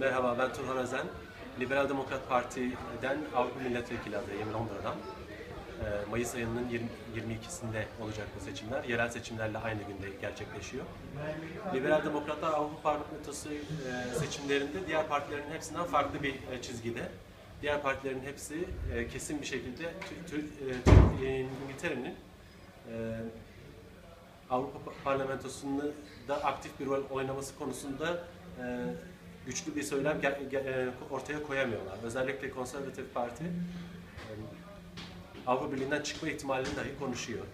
Merhaba ben Turhan Özen. Liberal Demokrat Parti'den Avrupa Milletvekili adayım Londra'dan. Ee, Mayıs ayının 20 22'sinde olacak bu seçimler. Yerel seçimlerle aynı günde gerçekleşiyor. Liberal Demokratlar Avrupa Parlamentosu e, seçimlerinde diğer partilerin hepsinden farklı bir e, çizgide. Diğer partilerin hepsi e, kesin bir şekilde İngiltere'nin Avrupa Parlamentosu'nda da aktif bir rol oynaması konusunda güçlü bir söylem e, ortaya koyamıyorlar. Özellikle Konservatif Parti e, Avrupa Birliği'nden çıkma ihtimalini dahi konuşuyor.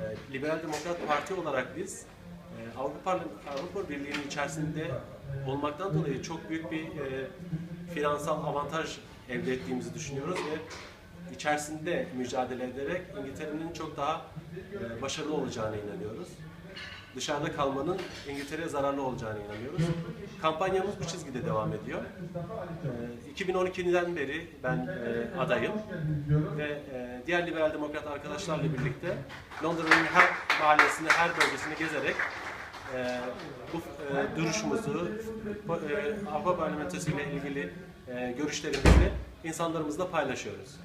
E, Liberal Demokrat Parti olarak biz Avrupa Avrupa Birliği'nin içerisinde olmaktan dolayı çok büyük bir finansal avantaj elde ettiğimizi düşünüyoruz ve içerisinde mücadele ederek İngiltere'nin çok daha başarılı olacağına inanıyoruz. Dışarıda kalmanın İngiltere'ye zararlı olacağına inanıyoruz. Kampanyamız bu çizgide devam ediyor. E, 2012'den beri ben e, adayım ve e, diğer liberal demokrat arkadaşlarla birlikte Londra'nın her mahallesini, her bölgesini gezerek e, bu e, duruşumuzu, Avrupa Parlamentosu ile ilgili görüşlerimizi insanlarımızla paylaşıyoruz.